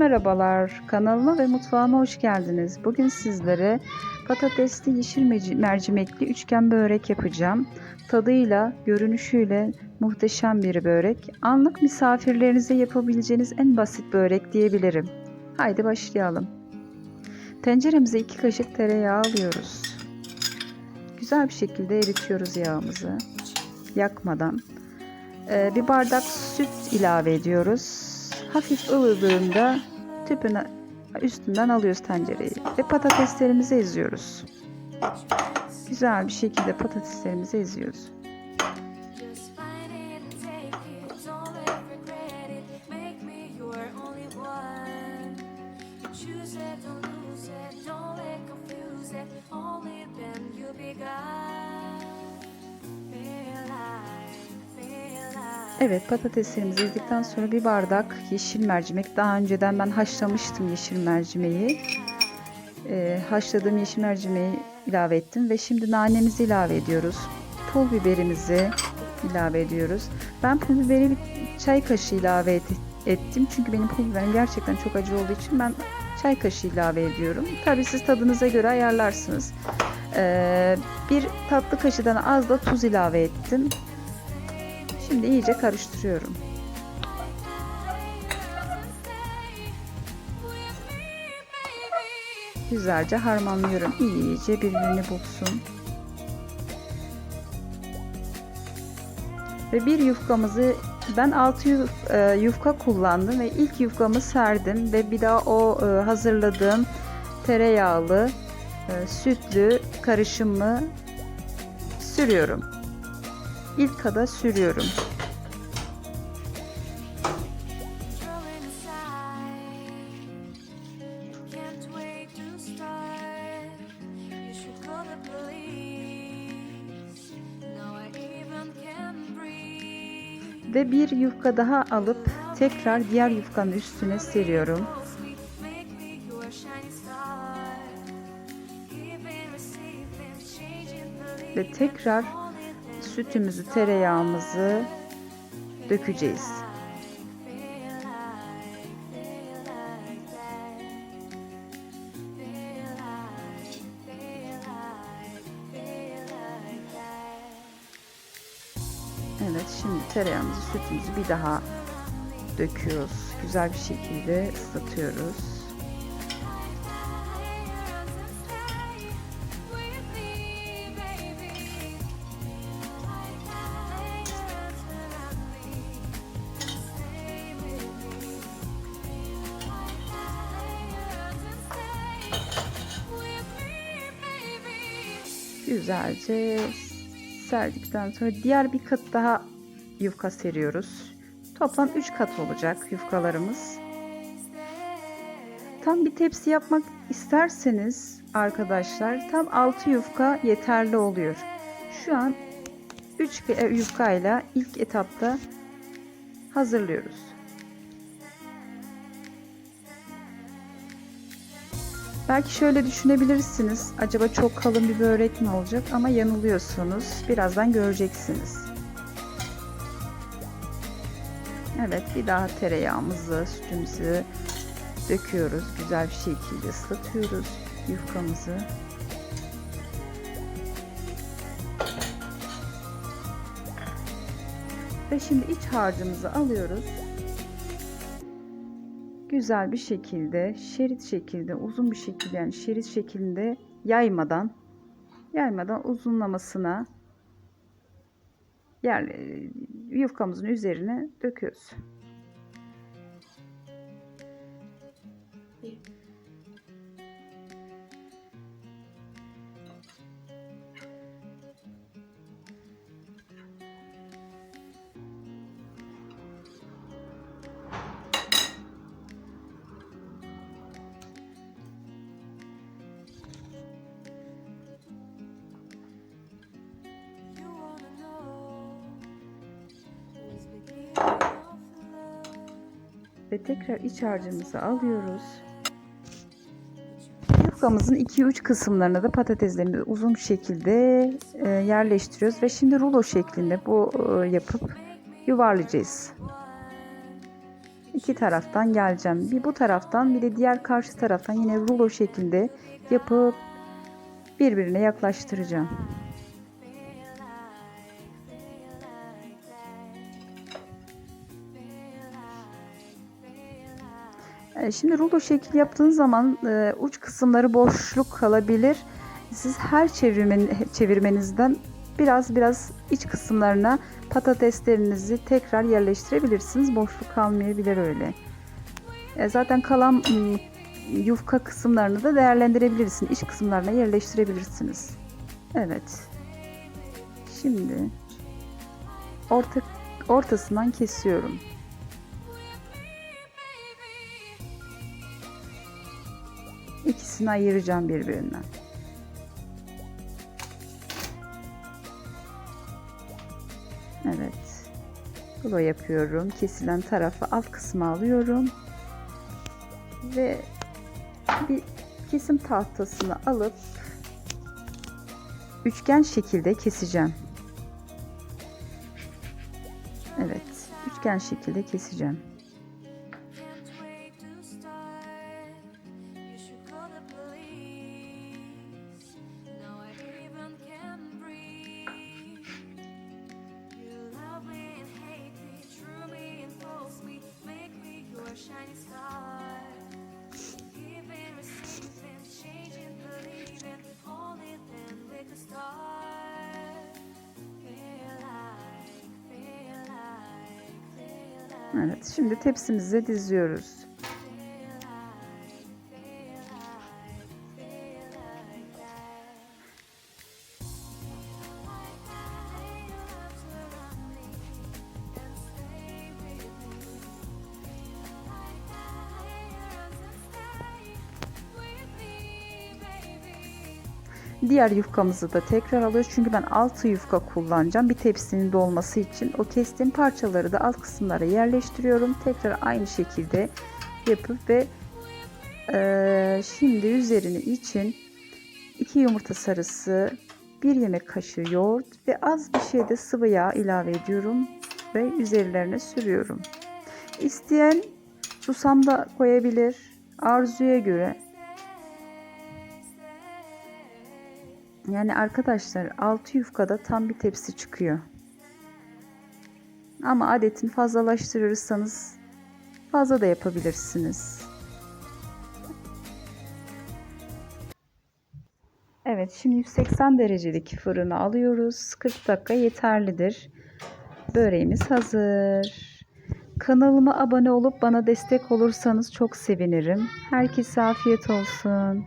merhabalar. Kanalıma ve mutfağıma hoş geldiniz. Bugün sizlere patatesli yeşil mercimekli üçgen börek yapacağım. Tadıyla, görünüşüyle muhteşem bir börek. Anlık misafirlerinize yapabileceğiniz en basit börek diyebilirim. Haydi başlayalım. Tenceremize 2 kaşık tereyağı alıyoruz. Güzel bir şekilde eritiyoruz yağımızı. Yakmadan. Ee, bir bardak süt ilave ediyoruz. Hafif ılıdığında tüpün üstünden alıyoruz tencereyi ve patateslerimizi eziyoruz. Güzel bir şekilde patateslerimizi eziyoruz. Choose it, don't lose it. Don't let confuse it. Only then you'll be God. Evet patateslerimizi ezdikten sonra bir bardak yeşil mercimek. Daha önceden ben haşlamıştım yeşil mercimeği. Ee, haşladığım yeşil mercimeği ilave ettim ve şimdi nanemizi ilave ediyoruz. Pul biberimizi ilave ediyoruz. Ben pul biberi bir çay kaşığı ilave et- ettim. Çünkü benim pul biberim gerçekten çok acı olduğu için ben çay kaşığı ilave ediyorum. Tabii siz tadınıza göre ayarlarsınız. Ee, bir tatlı kaşığından az da tuz ilave ettim. Şimdi iyice karıştırıyorum. Güzelce harmanlıyorum. İyice birbirini bulsun. Ve bir yufkamızı ben 6 yufka kullandım ve ilk yufkamı serdim ve bir daha o e, hazırladığım tereyağlı e, sütlü karışımı sürüyorum. İlk kada sürüyorum. Ve bir yufka daha alıp tekrar diğer yufkanın üstüne seriyorum. Ve tekrar sütümüzü, tereyağımızı dökeceğiz. Evet şimdi tereyağımızı, sütümüzü bir daha döküyoruz. Güzel bir şekilde ıslatıyoruz. Güzelce serdikten sonra diğer bir kat daha yufka seriyoruz. Toplam 3 kat olacak yufkalarımız. Tam bir tepsi yapmak isterseniz arkadaşlar tam 6 yufka yeterli oluyor. Şu an 3 yufkayla ilk etapta hazırlıyoruz. Belki şöyle düşünebilirsiniz. Acaba çok kalın bir börek mi olacak? Ama yanılıyorsunuz. Birazdan göreceksiniz. Evet bir daha tereyağımızı, sütümüzü döküyoruz. Güzel bir şekilde ıslatıyoruz yufkamızı. Ve şimdi iç harcımızı alıyoruz. Güzel bir şekilde, şerit şekilde, uzun bir şekilde yani şerit şeklinde yaymadan yaymadan uzunlamasına yani yufkamızın üzerine döküyoruz. Ve tekrar iç harcımızı alıyoruz. Yufkamızın 2-3 kısımlarına da patateslerimizi uzun şekilde e, yerleştiriyoruz ve şimdi rulo şeklinde bu e, yapıp yuvarlayacağız. iki taraftan geleceğim. Bir bu taraftan bir de diğer karşı taraftan yine rulo şeklinde yapıp birbirine yaklaştıracağım. Şimdi rulo şekil yaptığınız zaman e, uç kısımları boşluk kalabilir. Siz her çevirmen, çevirmenizden biraz biraz iç kısımlarına patateslerinizi tekrar yerleştirebilirsiniz. Boşluk kalmayabilir öyle. E, zaten kalan mm, yufka kısımlarını da değerlendirebilirsiniz. İç kısımlarına yerleştirebilirsiniz. Evet. Şimdi orta ortasından kesiyorum. İkisini ayıracağım birbirinden. Evet. Rulo yapıyorum. Kesilen tarafı alt kısma alıyorum. Ve bir kesim tahtasını alıp üçgen şekilde keseceğim. Evet. Üçgen şekilde keseceğim. Evet. Şimdi tepsimize diziyoruz. Diğer yufkamızı da tekrar alıyoruz. Çünkü ben altı yufka kullanacağım. Bir tepsinin dolması için. O kestiğim parçaları da alt kısımlara yerleştiriyorum. Tekrar aynı şekilde yapıp ve eee, şimdi üzerini için 2 yumurta sarısı, 1 yemek kaşığı yoğurt ve az bir şey de sıvı yağ ilave ediyorum ve üzerlerine sürüyorum. İsteyen susam da koyabilir arzuya göre. Yani arkadaşlar 6 yufkada tam bir tepsi çıkıyor. Ama adetini fazlalaştırırsanız fazla da yapabilirsiniz. Evet şimdi 180 derecelik fırına alıyoruz. 40 dakika yeterlidir. Böreğimiz hazır. Kanalıma abone olup bana destek olursanız çok sevinirim. Herkese afiyet olsun.